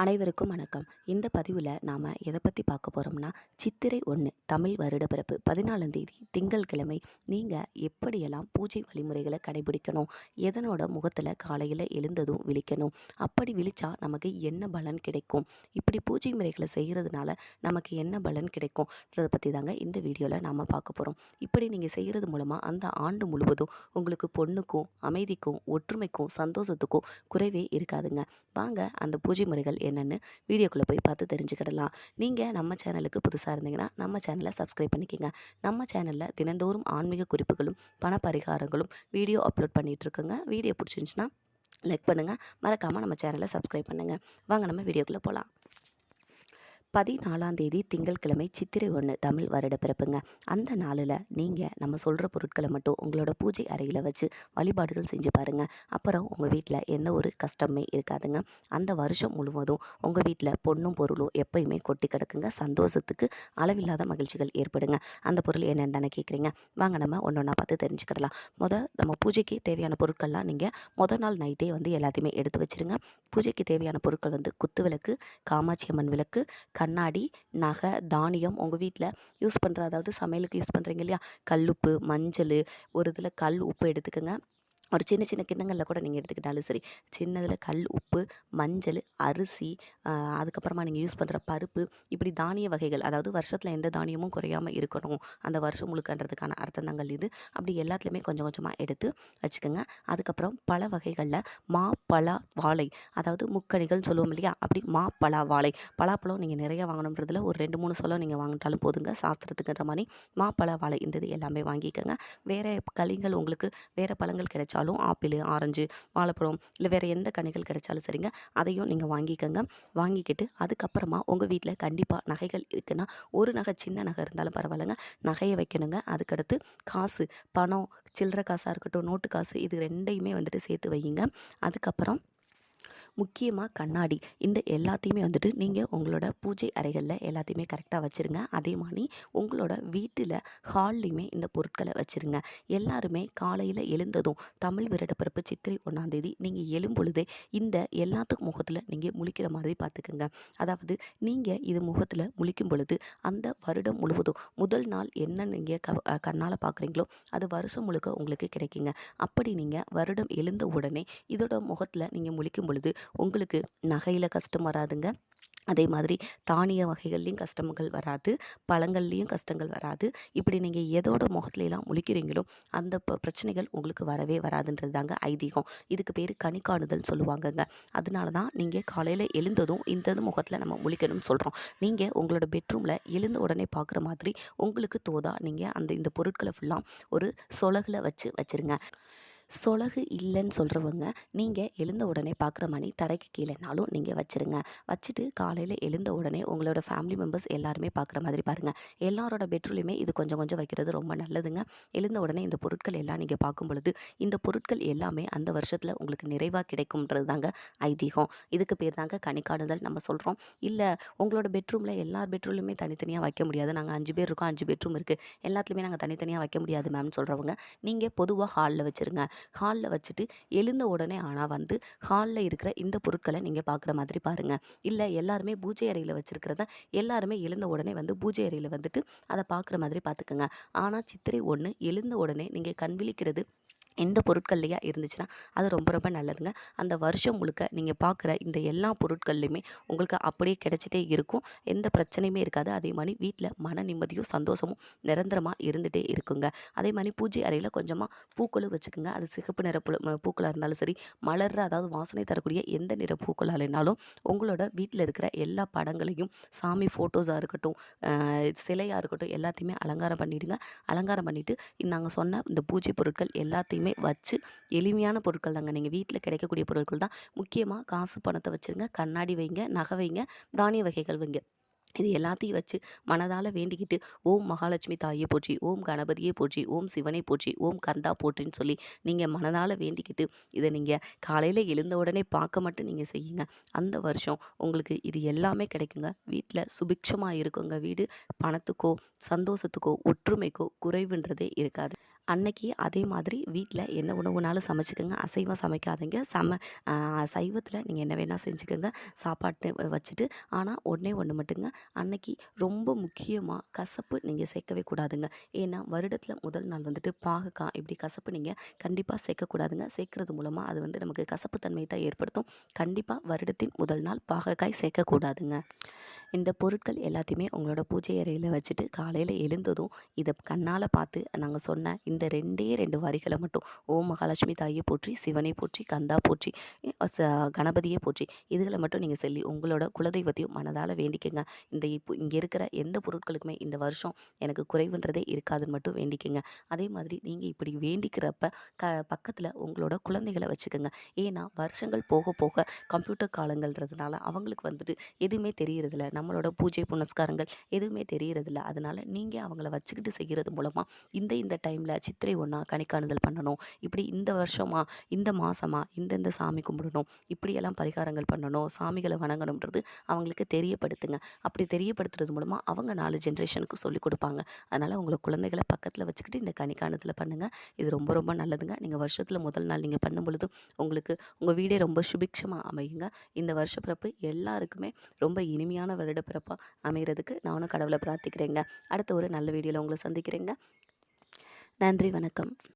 அனைவருக்கும் வணக்கம். இந்த பதிவில் நாம் எதை பற்றி பார்க்க போகிறோம்னா சித்திரை ஒன்று தமிழ் வருடப்பிறப்பு. பதினாலாம் தேதி திங்கட்கிழமை நீங்கள் எப்படியெல்லாம் பூஜை வழிமுறைகளை கடைபிடிக்கணும்? எதனோட முகத்தில் காலையில் எழுந்ததும் விழிக்கணும்? அப்படி விழிச்சா நமக்கு என்ன பலன் கிடைக்கும்? இப்படி பூஜை முறைகளை செய்கிறதுனால நமக்கு என்ன பலன் கிடைக்கும்ன்றதை பற்றி தாங்க இந்த வீடியோவில் நாம் பார்க்க போகிறோம் இப்படி நீங்கள் செய்கிறது மூலமாக அந்த ஆண்டு முழுவதும் உங்களுக்கு பொண்ணுக்கும் அமைதிக்கும் ஒற்றுமைக்கும் சந்தோஷத்துக்கும் குறைவே இருக்காதுங்க. வாங்க அந்த பூஜை முறைகள் என்னென்னு வீடியோக்குள்ளே போய் பார்த்து தெரிஞ்சுக்கிடலாம். நீங்கள் நம்ம சேனலுக்கு புதுசாக இருந்தீங்கன்னா நம்ம சேனலை சப்ஸ்கிரைப் பண்ணிக்கோங்க. நம்ம சேனலில் தினந்தோறும் ஆன்மீக குறிப்புகளும் பண பரிகாரங்களும் வீடியோ அப்லோட் பண்ணிகிட்ருக்கோங்க வீடியோ பிடிச்சிருந்துச்சின்னா லைக் பண்ணுங்கள் மறக்காமல் நம்ம சேனலை சப்ஸ்கிரைப் பண்ணுங்கள் வாங்க நம்ம வீடியோக்குள்ளே போகலாம் பதினாலாம் தேதி திங்கட்கிழமை சித்திரை ஒன்று தமிழ் வருட பிறப்புங்க. அந்த நாளில் நீங்கள் நம்ம சொல்கிற பொருட்களை மட்டும் உங்களோட பூஜை அறையில் வச்சு வழிபாடுகள் செஞ்சு பாருங்கள் அப்புறம் உங்கள் வீட்டில் எந்த ஒரு கஷ்டமே இருக்காதுங்க. அந்த வருஷம் முழுவதும் உங்கள் வீட்டில் பொண்ணும் பொருளும் எப்பயுமே கொட்டி கிடக்குங்க. சந்தோஷத்துக்கு அளவில்லாத மகிழ்ச்சிகள் ஏற்படுங்க. அந்த பொருள் என்னென்னு கேட்குறீங்க வாங்க நம்ம ஒன்று ஒன்றா பார்த்து தெரிஞ்சுக்கிடலாம். மொதல் நம்ம பூஜைக்கு தேவையான பொருட்கள்லாம் நீங்கள் மொதல் நாள் நைட்டே வந்து எல்லாத்தையுமே எடுத்து வச்சுருங்க. பூஜைக்கு தேவையான பொருட்கள் வந்து குத்து விளக்கு காமாட்சி அம்மன் விளக்கு கண்ணாடி நகை தானியம் உங்கள் வீட்டில் யூஸ் பண்ணுற அதாவது சமையலுக்கு யூஸ் பண்ணுறீங்க இல்லையா? கல்லுப்பு மஞ்சள் ஒரு இதில் கல் உப்பு எடுத்துக்கோங்க. ஒரு சின்ன சின்ன கிண்ணங்களில் கூட நீங்கள் எடுத்துக்கிட்டாலும் சரி. சின்னதில் கல் உப்பு மஞ்சள் அரிசி அதுக்கப்புறமா நீங்கள் யூஸ் பண்ணுற பருப்பு இப்படி தானிய வகைகள் அதாவது வருஷத்தில் எந்த தானியமும் குறையாமல் இருக்கணும். அந்த வருஷம் முழுக்கன்றதுக்கான அர்த்தங்கள் இது. அப்படி எல்லாத்துலேயுமே கொஞ்சம் கொஞ்சமாக எடுத்து வச்சுக்கோங்க. அதுக்கப்புறம் பல வகைகளில் மா பலா வாழை அதாவது முக்கணிகள்னு சொல்லுவோம் இல்லையா? அப்படி மா பலா வாழை. பலாப்பழம் நீங்கள் நிறைய வாங்கணுன்றதில் ஒரு ரெண்டு மூணு சொல்லம் நீங்கள் வாங்கிட்டாலும் போதுங்க. சாஸ்திரத்துக்குன்ற மாதிரி மா பலா வாழை இந்த இது எல்லாமே வாங்கிக்கோங்க. வேறு களிகள் உங்களுக்கு வேறு பழங்கள் கிடைச்சா கிடைச்சாலும் ஆப்பிள் ஆரஞ்சு வாழைப்பழம் இல்லை வேறு எந்த கனிகள் கிடைச்சாலும் சரிங்க. அதையும் நீங்கள் வாங்கிக்கோங்க. வாங்கிக்கிட்டு அதுக்கப்புறமா உங்கள் வீட்டில் கண்டிப்பாக நகைகள் இருக்குன்னா ஒரு நகை சின்ன நகை இருந்தாலும் பரவாயில்லைங்க. நகையை வைக்கணுங்க. அதுக்கடுத்து காசு பணம் சில்லற காசாக இருக்கட்டும் நோட்டு காசு இது ரெண்டையுமே வந்துட்டு சேர்த்து வையுங்க. அதுக்கப்புறம் முக்கியமாக கண்ணாடி. இந்த எல்லாத்தையுமே வந்துட்டு நீங்கள் உங்களோட பூஜை அறைகளில் எல்லாத்தையுமே கரெக்டாக வச்சுருங்க. அதே மாதிரி உங்களோட வீட்டில் ஹால்லையுமே இந்த பொருட்களை வச்சுருங்க. எல்லாருமே காலையில் எழுந்ததும் தமிழ் விரடப்பிறப்பு சித்திரை ஒன்றாந்தேதி நீங்கள் எழும்பொழுதே இந்த எல்லாத்துக்கும் முகத்தில் நீங்கள் முழிக்கிற மாதிரி பார்த்துக்குங்க. அதாவது நீங்கள் இது முகத்தில் முழிக்கும் பொழுது அந்த வருடம் முழுவதும் முதல் நாள் என்ன நீங்கள் க கண்ணால் பார்க்குறீங்களோ அது வருஷம் முழுக்க உங்களுக்கு கிடைக்குங்க. அப்படி நீங்கள் வருடம் எழுந்த உடனே இதோட முகத்தில் நீங்கள் முழிக்கும் பொழுது உங்களுக்கு நகையில் கஷ்டம் வராதுங்க. அதே மாதிரி தானிய வகைகள்லேயும் கஷ்டங்கள் வராது. பழங்கள்லேயும் கஷ்டங்கள் வராது. இப்படி நீங்கள் எதோட முகத்துலலாம் முழிக்கிறீங்களோ அந்த பிரச்சனைகள் உங்களுக்கு வரவே வராதுன்றது தாங்க ஐதீகம். இதுக்கு பேர் கணிக்காணுதல் சொல்லுவாங்கங்க. அதனால தான் நீங்கள் காலையில் எழுந்ததும் இந்த முகத்தில் நம்ம முழிக்கணும்னு சொல்கிறோம் நீங்கள் உங்களோட பெட்ரூமில் எழுந்த உடனே பார்க்குற மாதிரி உங்களுக்கு தோதா நீங்கள் அந்த இந்த பொருட்களை ஃபுல்லாக ஒரு சொலகில் வச்சு வச்சுருங்க. சொலகு இல்லைன்னு சொல்கிறவங்க நீங்கள் எழுந்த உடனே பார்க்குற மணி தரைக்கு கீழேனாலும் நீங்கள் வச்சுருங்க. வச்சுட்டு காலையில் எழுந்த உடனே உங்களோட ஃபேமிலி மெம்பர்ஸ் எல்லாருமே பார்க்குற மாதிரி பாருங்கள் எல்லாரோட பெட்ரூலையுமே இது கொஞ்சம் கொஞ்சம் வைக்கிறது ரொம்ப நல்லதுங்க. எழுந்த உடனே இந்த பொருட்கள் எல்லாம் நீங்கள் பார்க்கும் பொழுது இந்த பொருட்கள் எல்லாமே அந்த வருஷத்தில் உங்களுக்கு நிறைவாக கிடைக்கும்ன்றது தாங்க ஐதீகம். இதுக்கு பேர் தாங்க கணிக்காடுதல் நம்ம சொல்கிறோம் இல்லை உங்களோட பெட்ரூமில் எல்லார் பெட்ரூம்லையுமே தனித்தனியாக வைக்க முடியாது. நாங்கள் அஞ்சு பேர் இருக்கோம் அஞ்சு பெட்ரூம் இருக்குது எல்லாத்துலேயுமே நாங்கள் தனித்தனியாக வைக்க முடியாது மேம்னு சொல்கிறவங்க நீங்கள் பொதுவாக ஹாலில் வச்சுருங்க. ஹாலில் வச்சுட்டு எழுந்த உடனே ஆனால் வந்து ஹாலில் இருக்கிற இந்த பொருட்களை நீங்கள் பார்க்குற மாதிரி பாருங்கள் இல்லை எல்லாருமே பூஜை அறையில் வச்சுருக்கிறத எல்லாருமே எழுந்த உடனே வந்து பூஜை அறையில் வந்துட்டு அதை பார்க்குற மாதிரி பார்த்துக்கோங்க. ஆனால் சித்திரை ஒன்று எழுந்த உடனே நீங்கள் கண் விழிக்கிறது எந்த பொருட்கள்லையா இருந்துச்சுன்னா அது ரொம்ப ரொம்ப நல்லதுங்க. அந்த வருஷம் முழுக்க நீங்கள் பார்க்குற இந்த எல்லா பொருட்கள்லையுமே உங்களுக்கு அப்படியே கிடச்சிட்டே இருக்கும். எந்த பிரச்சனையுமே இருக்காது. அதே மாதிரி வீட்டில் மன நிம்மதியும் சந்தோஷமும் நிரந்தரமாக இருந்துகிட்டே இருக்குங்க. அதே மாதிரி பூஜை அறையில் கொஞ்சமாக பூக்களும் வச்சுக்கோங்க. அது சிகப்பு நிற பூக்களாக இருந்தாலும் சரி மலர்ற அதாவது வாசனை தரக்கூடிய எந்த நிற பூக்களாக உங்களோட வீட்டில் இருக்கிற எல்லா படங்களையும் சாமி ஃபோட்டோஸாக இருக்கட்டும் சிலையாக இருக்கட்டும் எல்லாத்தையுமே அலங்காரம் பண்ணிவிடுங்க அலங்காரம் பண்ணிவிட்டு நாங்கள் சொன்ன இந்த பூஜை பொருட்கள் எல்லாத்தையுமே எல்லாமே வச்சு எளிமையான பொருட்கள் தாங்க. நீங்கள் வீட்டில் கிடைக்கக்கூடிய பொருட்கள் தான். முக்கியமாக காசு பணத்தை வச்சுருங்க. கண்ணாடி வைங்க நகை வைங்க தானிய வகைகள் வைங்க. இது எல்லாத்தையும் வச்சு மனதால் வேண்டிக்கிட்டு ஓம் மகாலட்சுமி தாயே போற்றி ஓம் கணபதியே போற்றி ஓம் சிவனை போற்றி ஓம் கந்தா போற்றின்னு சொல்லி நீங்கள் மனதால் வேண்டிக்கிட்டு இதை நீங்கள் காலையில் எழுந்த உடனே பார்க்க மட்டும் நீங்கள் செய்யுங்க. அந்த வருஷம் உங்களுக்கு இது எல்லாமே கிடைக்குங்க. வீட்டில் சுபிக்ஷமாக இருக்குங்க. வீடு பணத்துக்கோ சந்தோஷத்துக்கோ ஒற்றுமைக்கோ குறைவுன்றதே இருக்காது. அன்னைக்கு அதே மாதிரி வீட்டில் என்ன உணவுனாலும் சமைச்சிக்கோங்க. அசைவம் சமைக்காதீங்க. சம சைவத்தில் நீங்கள் என்ன வேணால் செஞ்சுக்கோங்க. சாப்பாட்டு வச்சுட்டு ஆனால் ஒன்றே ஒன்று மட்டுங்க. அன்னைக்கு ரொம்ப முக்கியமாக கசப்பு நீங்கள் சேர்க்கவே கூடாதுங்க. ஏன்னா வருடத்தில் முதல் நாள் வந்துட்டு பாகக்காய். இப்படி கசப்பு நீங்கள் கண்டிப்பாக சேர்க்கக்கூடாதுங்க. சேர்க்கறது மூலமாக அது வந்து நமக்கு கசப்பு தன்மையை தான் ஏற்படுத்தும். கண்டிப்பாக வருடத்தின் முதல் நாள் பாகக்காய் சேர்க்கக்கூடாதுங்க. இந்த பொருட்கள் எல்லாத்தையுமே உங்களோட பூஜை அறையில் வச்சுட்டு காலையில் எழுந்ததும் இதை கண்ணால் பார்த்து நாங்கள் சொன்ன இந்த இந்த ரெண்டே ரெண்டு வரிகளை மட்டும் ஓம் மகாலட்சுமி தாயை போற்றி சிவனை போற்றி கந்தா போற்றி ச கணபதியை போற்றி இதுகளை மட்டும் நீங்கள் சொல்லி உங்களோட குலதெய்வத்தையும் மனதால் வேண்டிக்கங்க. இந்த இப்போ இங்கே இருக்கிற எந்த பொருட்களுக்குமே இந்த வருஷம் எனக்கு குறைவுன்றதே இருக்காதுன்னு மட்டும் வேண்டிக்கங்க. அதே மாதிரி நீங்கள் இப்படி வேண்டிக்கிறப்ப க பக்கத்தில் உங்களோட குழந்தைகளை வச்சுக்கோங்க. ஏன்னா வருஷங்கள் போக போக கம்ப்யூட்டர் காலங்கள்ன்றதுனால அவங்களுக்கு வந்துட்டு எதுவுமே தெரியறதில்ல. நம்மளோட பூஜை புனஸ்காரங்கள் எதுவுமே தெரியறதில்ல. அதனால் நீங்கள் அவங்கள வச்சுக்கிட்டு செய்கிறது மூலமாக இந்த இந்த டைமில் சித்திரை ஒன்றா கணிக்காணுதல் பண்ணணும். இப்படி இந்த வருஷமா இந்த மாதமா இந்தந்த சாமி கும்பிடணும். இப்படியெல்லாம் பரிகாரங்கள் பண்ணணும். சாமிகளை வணங்கணுன்றது அவங்களுக்கு தெரியப்படுத்துங்க. அப்படி தெரியப்படுத்துறது மூலமாக அவங்க நாலு ஜென்ரேஷனுக்கு சொல்லிக் கொடுப்பாங்க. அதனால் உங்களை குழந்தைகளை பக்கத்தில் வச்சுக்கிட்டு இந்த கணிக்காணுதலை பண்ணுங்கள் இது ரொம்ப ரொம்ப நல்லதுங்க. நீங்கள் வருஷத்தில் முதல் நாள் நீங்கள் பண்ணும் பொழுது உங்களுக்கு உங்கள் வீடே ரொம்ப சுபிக்ஷமாக அமையுங்க. இந்த வருஷ பிறப்பு எல்லாருக்குமே ரொம்ப இனிமையான வருட பிறப்பாக அமைகிறதுக்கு நானும் கடவுளை பிரார்த்திக்கிறேங்க. அடுத்த ஒரு நல்ல வீடியோவில் உங்களை சந்திக்கிறேங்க. நன்றி வணக்கம்.